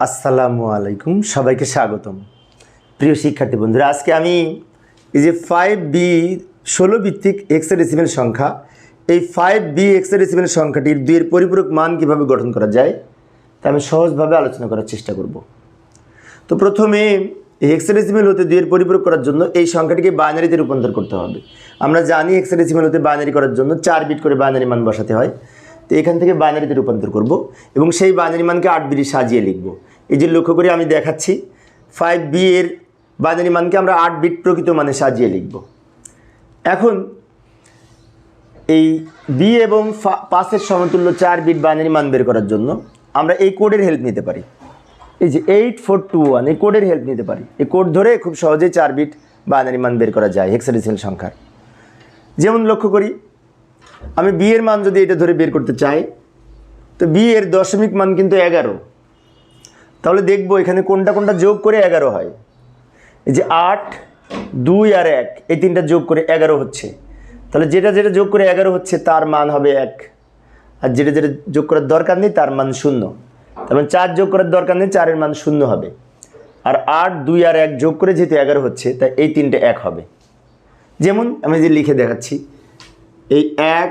আসসালামু আলাইকুম, সবাইকে স্বাগতম। প্রিয় শিক্ষার্থী বন্ধুরা, আজকে আমি এই যে ফাইভ বি ষোলো ভিত্তিক এক্সের এক্সেডেসিমেল সংখ্যা, এই ফাইভ বি এক্সের এক্সেডেসিমেল সংখ্যাটির দুইয়ের পরিপূরক মান কীভাবে গঠন করা যায়, তা আমি সহজভাবে আলোচনা করার চেষ্টা করব। তো প্রথমে হেক্সাডেসিমেল হতে দুইয়ের পরিপূরক করার জন্য এই সংখ্যাটিকে বাইনারিতে রূপান্তর করতে হবে। আমরা জানি হেক্সাডেসিমেল হতে বাইনারি করার জন্য চার বিট করে বাইনারি মান বসাতে হয়। তো এখান থেকে বাইনারিতে রূপান্তর করব এবং সেই বাইনারি মানকে আট বিটি সাজিয়ে লিখব। এই যে লক্ষ্য করে আমি দেখাচ্ছি ফাইভ বি এর বাইনারি মানকে আমরা আট বিট প্রকৃত মানে সাজিয়ে লিখব। এখন এই বি এবং পাঁচের সমতুল্য চার বিট বাইনারি মান বের করার জন্য আমরা এই কোডের হেল্প নিতে পারি। এই যে এইট ফোর টু ওয়ান এই কোডের হেল্প নিতে পারি। এই কোড ধরে খুব সহজেই চার বিট বাইনারি মান বের করা যায় হেক্সাডেসিমাল সংখ্যার। যেমন লক্ষ্য করি, আমি বি এর মান যদি এটা ধরে বের করতে চাই, তো বি এর দশমিক মান কিন্তু এগারো। তাহলে দেখব এখানে কোনটা কোনটা যোগ করে এগারো হয়। এই যে আট, দুই আর এক, এই তিনটা যোগ করে এগারো হচ্ছে। তাহলে যেটা যেটা যোগ করে এগারো হচ্ছে, তার মান হবে এক। আর যেটা যেটা যোগ করার দরকার নেই, তার মান শূন্য। তার মানে চার যোগ করার দরকার নেই, চারের মান শূন্য হবে। আর আট, দুই আর এক যোগ করে যেহেতু এগারো হচ্ছে, তাই এই তিনটে এক হবে। যেমন আমি যে লিখে দেখাচ্ছি, এই এক,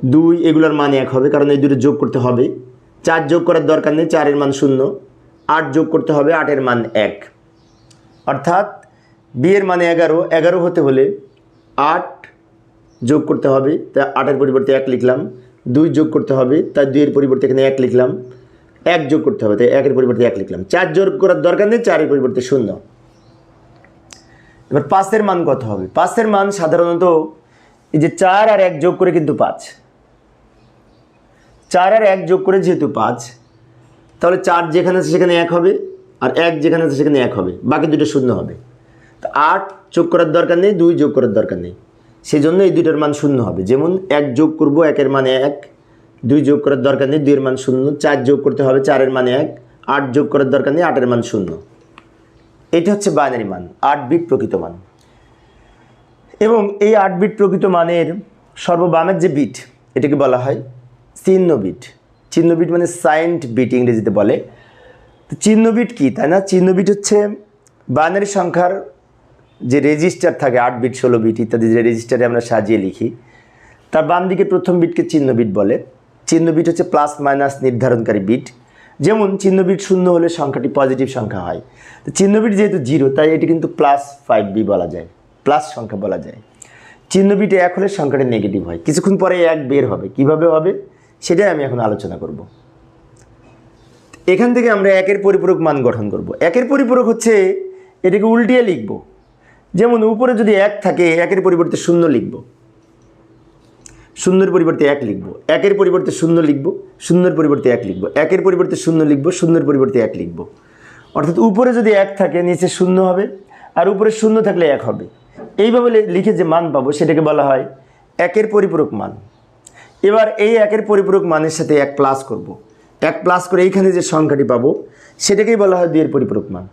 দুই এগুলোর মান এক হবে, কারণ এই দুটো যোগ করতে হবে। চার যোগ করার দরকার নেই, চারের মান শূন্য। আট যোগ করতে হবে, আটের মান এক। অর্থাৎ বিয়ের মানে এগারো এগারো হতে হলে আট যোগ করতে হবে তাই আটের পরিবর্তে এক লিখলাম। দুই যোগ করতে হবে তাই দুইয়ের পরিবর্তে এখানে এক লিখলাম। এক যোগ করতে হবে তাই একের পরিবর্তে এক লিখলাম। চার যোগ করার দরকার নেই, চারের পরিবর্তে শূন্য। এবার পাঁচের মান কত হবে? পাঁচের মান সাধারণত এই যে চার আর এক যোগ করে কিন্তু পাঁচ। চার আর এক যোগ করে যেহেতু পাঁচ তাহলে চার যেখানে আছে সেখানে এক হবে, আর এক যেখানে আছে সেখানে এক হবে, বাকি দুটো শূন্য হবে। তো আট যোগ করার দরকার নেই, দুই যোগ করার দরকার নেই। সেই জন্য এই দুটোর মান শূন্য হবে। যেমন এক যোগ করব, একের মানে এক, দুই যোগ করার দরকার নেই, দুইয়ের মান শূন্য, চার যোগ করতে হবে, চারের মানে এক, আট যোগ করার দরকার নেই, আটের মান শূন্য। এটা হচ্ছে বাইনারি মান, আট বিট প্রকৃত মান। এবং এই আট বিট প্রকৃত মানের সর্ববামের যে বিট এটাকে বলা হয় চিহ্ন বিট চিহ্ন বিট মানে সাইন্ট বিট ইংরেজিতে বলে। তো চিহ্নবিট কী, তাই না? চিহ্নবিট হচ্ছে বাইনারি সংখ্যার যে রেজিস্টার থাকে, আট বিট, ষোলো বিট ইত্যাদি যে রেজিস্টারে আমরা সাজিয়ে লিখি, তার বাম দিকে প্রথম বিটকে চিহ্নবিট বলে। চিহ্ন বিট হচ্ছে প্লাস মাইনাস নির্ধারণকারী বিট। যেমন চিহ্নবিট শূন্য হলে সংখ্যাটি পজিটিভ সংখ্যা হয়। তো চিহ্নবিট যেহেতু জিরো তাই এটি কিন্তু প্লাস ফাইভ বি বলা যায়। প্লাস সংখ্যা বলা যায়। চিহ্ন বিটে এক হলে সংখ্যাটি নেগেটিভ হয়। কিছুক্ষণ পরে এক বের হবে। কীভাবে হবে? সেটাই আমি এখন আলোচনা করব। এখান থেকে আমরা একের পরিপূরক মান গঠন করব। একের পরিপূরক হচ্ছে এটাকে উল্টিয়ে লিখব। যেমন উপরে যদি এক থাকে, একের পরিবর্তে শূন্য লিখব। শূন্যের পরিবর্তে এক লিখব। একের পরিবর্তে শূন্য লিখব। শূন্যের পরিবর্তে এক লিখব। একের পরিবর্তে শূন্য লিখব। শূন্যের পরিবর্তে এক লিখব। অর্থাৎ উপরে যদি এক থাকে, নিচে শূন্য হবে, আর উপরে শূন্য থাকলে এক হবে। এইভাবে লিখে যে মান পাবো, সেটাকে বলা হয় একের পরিপূরক মান। এবার এই একের পরিপূরক মানের সাথে এক প্লাস করব। এক প্লাস করে এইখানে যে সংখ্যাটি পাবো, সেটাকেই বলা হয় দুইয়ের পরিপূরক মান।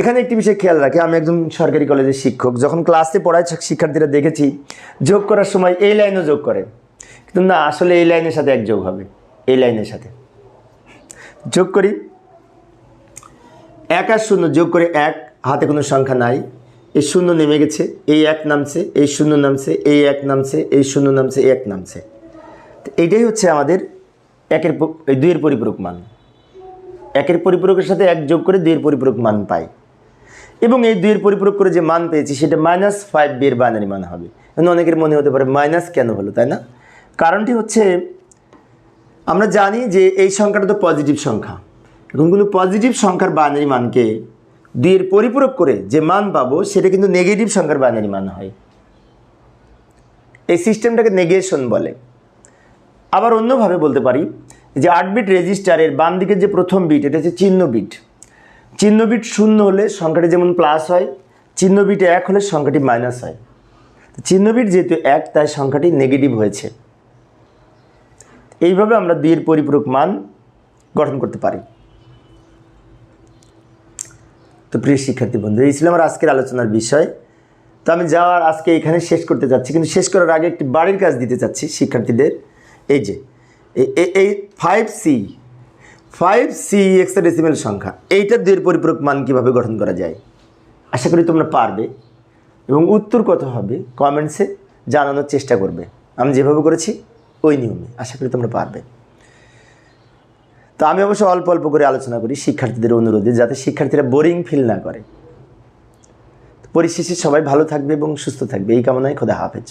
এখানে একটি বিষয় খেয়াল রাখে, আমি একজন সরকারি কলেজের শিক্ষক, যখন ক্লাসে পড়ায় শিক্ষার্থীরা দেখেছি, যোগ করার সময় এই লাইনও যোগ করে। কিন্তু না, আসলে এই লাইনের সাথে এক যোগ হবে, এই লাইনের সাথে। যোগ করি, এক আর শূন্য যোগ করে এক, হাতে কোনো সংখ্যা নাই। এই শূন্য নেমে গেছে, এই এক নামছে, এই শূন্য নামছে, এই এক নামছে, এই শূন্য নামছে এক নামছে। তো এইটাই হচ্ছে আমাদের একের এই দুইয়ের পরিপূরক মান। একের পরিপূরকের সাথে এক যোগ করে দুইয়ের পরিপূরক মান পাই। এবং এই দুইয়ের পরিপূরক করে যে মান পেয়েছি, সেটা মাইনাস ফাইভ বিয়ের বাইনারি মান হবে। এখন অনেকের মনে হতে পারে মাইনাস কেন হলো, তাই না? কারণটি হচ্ছে, আমরা জানি যে এই সংখ্যাটা তো পজিটিভ সংখ্যা। এখন কোনো পজিটিভ সংখ্যার বাইনারি মানকে দুইয়ের পরিপূরক করে যে মান পাবো, সেটা কিন্তু নেগেটিভ সংখ্যার বাইনারি মান হয়। এই সিস্টেমটাকে নেগেশন বলে। আবার অন্যভাবে বলতে পারি যে আট বিট রেজিস্টারের বাম দিকের যে প্রথম বিট এটা হচ্ছে চিহ্ন বিট চিহ্ন বিট শূন্য হলে সংখ্যাটি যেমন প্লাস হয়, চিহ্ন বিট এক হলে সংখ্যাটি মাইনাস হয়। চিহ্ন বিট যেহেতু এক, তাই সংখ্যাটি নেগেটিভ হয়েছে। এইভাবে আমরা দুইয়ের পরিপূরক মান গঠন করতে পারি। তো প্রিয় শিক্ষার্থী বন্ধু, এই ছিল আমার আজকের আলোচনার বিষয়। তো আমি যাওয়ার আজকে এখানে শেষ করতে চাচ্ছি কিন্তু শেষ করার আগে একটি বাড়ির কাজ দিতে চাচ্ছি শিক্ষার্থীদের। এই যে এই- five C five C hexadecimal সংখ্যা এইটা দুইয়ের পরিপূরক মান কীভাবে গঠন করা যায়? আশা করি তোমরা পারবে, এবং উত্তর কত হবে কমেন্টসে জানানোর চেষ্টা করবে। আমি যেভাবে করেছি, ওই নিয়মে। আশা করি তোমরা পারবে। তো আমি অবশ্য অল্প অল্প করে আলোচনা করি শিক্ষার্থীদের অনুরোধে, যাতে শিক্ষার্থীরা বোরিং ফিল না করে। পরিশেষে সবাই ভালো থাকবে এবং সুস্থ থাকবে। এই কামনায় খোদা হাফেজ।